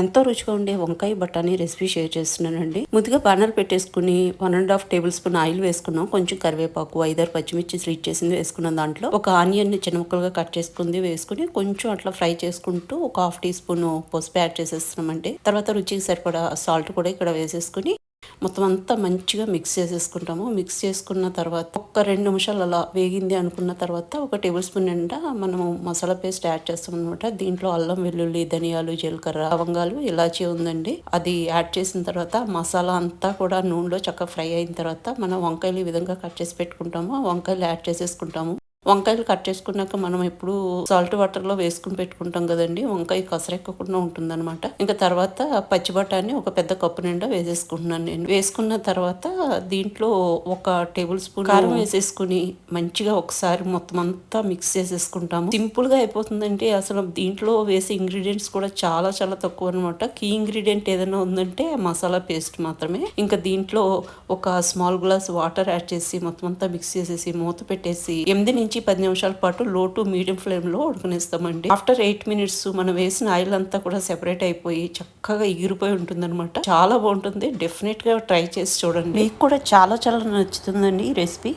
ఎంతో రుచిగా ఉండే వంకాయ బఠానీ రెసిపీ షేర్ చేస్తున్నానండి. ముందుగా బార్నర్ పెట్టేసుకుని one and half tablespoon oil వేసుకున్నాం. కొంచెం కరివేపాకు ఐదారు పచ్చిమిర్చి స్వీట్ చేసింది వేసుకున్నాం దాంట్లో. ఒక ఆనియన్ని చిన్న ముక్కలుగా కట్ చేసుకుంది వేసుకుని కొంచెం అట్లా ఫ్రై చేసుకుంటూ ఒక హాఫ్ టీ స్పూన్ పసుపు యాడ్ చేసేస్తున్నామండి. తర్వాత రుచికి సరిపడా సాల్ట్ కూడా ఇక్కడ వేసేసుకుని మొత్తం అంతా మంచిగా మిక్స్ చేసేసుకుంటాము. మిక్స్ చేసుకున్న తర్వాత ఒక్క రెండు నిమిషాలు అలా వేగింది అనుకున్న తర్వాత ఒక టేబుల్ స్పూన్ నిండా మనము మసాలా పేస్ట్ యాడ్ చేస్తాం అనమాట దీంట్లో అల్లం వెల్లుల్లి ధనియాలు జీలకర్ర లవంగాలు ఇలాచీ ఉందండి. అది యాడ్ చేసిన తర్వాత మసాలా అంతా కూడా నూనెలో చక్కగా ఫ్రై అయిన తర్వాత మనం వంకాయలు ఈ విధంగా కట్ చేసి పెట్టుకుంటాము. ఆ వంకాయలు యాడ్ చేసేసుకుంటాము. వంకాయలు కట్ చేసుకున్నాక మనం ఎప్పుడు సాల్ట్ వాటర్లో వేసుకుని పెట్టుకుంటాం కదండి. వంకాయ కసరెక్కకుండా ఉంటుందన్నమాట. ఇంకా తర్వాత పచ్చి బఠానీ ఒక పెద్ద కప్పు నిండా వేసేసుకుంటున్నాను నేను. వేసుకున్న తర్వాత దీంట్లో ఒక టేబుల్ స్పూన్ కారం వేసేసుకుని మంచిగా ఒకసారి మొత్తం అంతా మిక్స్ చేసేసుకుంటాము. సింపుల్గా అయిపోతుందంటే అసలు దీంట్లో వేసే ఇంగ్రీడియంట్స్ కూడా చాలా చాలా తక్కువ అనమాట కీ ఇంగ్రీడియంట్ ఏదైనా ఉందంటే మసాలా పేస్ట్ మాత్రమే. ఇంకా దీంట్లో ఒక స్మాల్ గ్లాస్ వాటర్ యాడ్ చేసి మొత్తం అంతా మిక్స్ చేసేసి మూత పెట్టేసి ఎనిమిది నుంచి పది నిమిషాల పాటు లో టు మీడియం ఫ్లేమ్లో ఉడకనిస్తామండి. ఆఫ్టర్ ఎయిట్ మినిట్స్ మనం వేసిన ఆయిల్ అంతా కూడా సెపరేట్ అయిపోయి చక్కగా ఎగిరిపోయి ఉంటుందన్నమాట. చాలా బాగుంటుంది. డెఫినెట్గా ట్రై చేసి చూడండి. మీకు కూడా చాలా చాలా నచ్చుతుందండి ఈ రెసిపీ.